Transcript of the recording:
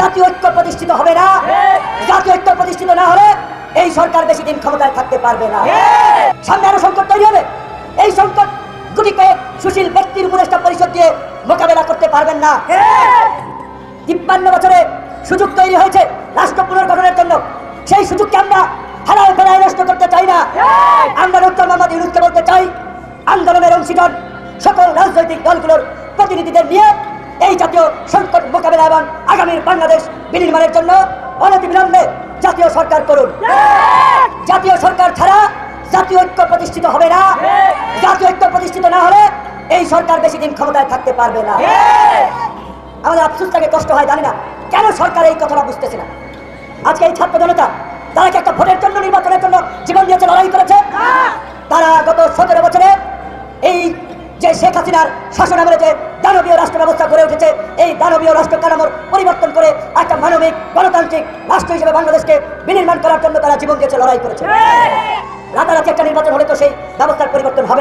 জাতীয় ঐক্য প্রতিষ্ঠিত হবে না। জাতীয় ঐক্য প্রতিষ্ঠিত না হলে এই সরকার বেশি দিন ক্ষমতায় থাকতে পারবে না। সামনে আরও সংকট তৈরি হবে। এই সংকট কয়েক সুশীল ব্যক্তির উপদেষ্টা পরিষদ দিয়ে মোকাবেলা করতে পারবেন না। তিপ্পান্ন বছরে সুযোগ তৈরি হয়েছে রাষ্ট্র পুনর্গঠনের জন্য। সেই সুযোগকে আমরা হারায় ফেরায় নষ্ট করতে চাই না। আমরা ডক্টর মোহাম্মদ ইউনুসকে বলতে চাই, আন্দোলনের অংশীদার সকল রাজনৈতিক দলগুলোর প্রতিনিধিদের নিয়ে এই জাতীয় মোকাবেলা এবং আগামীর বাংলাদেশ বিনির্মাণের জন্য অনতিবিলম্বে জাতীয় সরকার করুন। জাতীয় সরকার ছাড়া জাতীয় ঐক্য প্রতিষ্ঠিত হবে না। জাতীয় ঐক্য প্রতিষ্ঠিত না হলে এই সরকার বেশি দিন ক্ষমতায় থাকতে পারবে না। আমাদের আফসোস লাগে, কষ্ট হয়, জানি না। কেন সরকার এই কথাটা বুঝতেছে না? আজকে এই ছাত্র জনতা, তারা কি একটা ভোটের জন্য নির্বাচনের জন্য জীবন দিয়েছে, লড়াই করেছে? তারা গত সতেরো হাসিনার শাসন আমলে যে দানবীয় রাষ্ট্র ব্যবস্থা গড়ে উঠেছে এই দানবীয় রাষ্ট্র কাঠামোর পরিবর্তন করে একটা মানবিক গণতান্ত্রিক রাষ্ট্র হিসেবে বাংলাদেশকে বিনির্মাণ করার জন্য তারা জীবন দিয়েছে লড়াই করেছে। রাতারাতি একটা নির্বাচন হলে তো সেই ব্যবস্থার পরিবর্তন হবে।